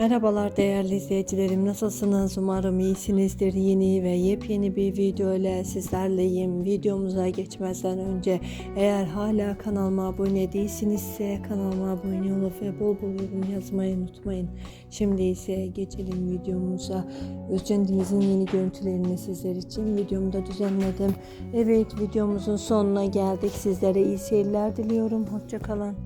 Merhabalar değerli izleyicilerim. Nasılsınız? Umarım iyisinizdir. Yeni ve yepyeni bir video ile sizlerleyim. Videomuza geçmezden önce eğer hala kanalıma abone değilsinizse kanalıma abone olup ve bol bol yorum yazmayı unutmayın. Şimdi ise geçelim videomuza. Özcan Deniz'in yeni görüntülerini sizler için videomda düzenledim. Evet videomuzun sonuna geldik. Sizlere iyi seyirler diliyorum. Hoşçakalın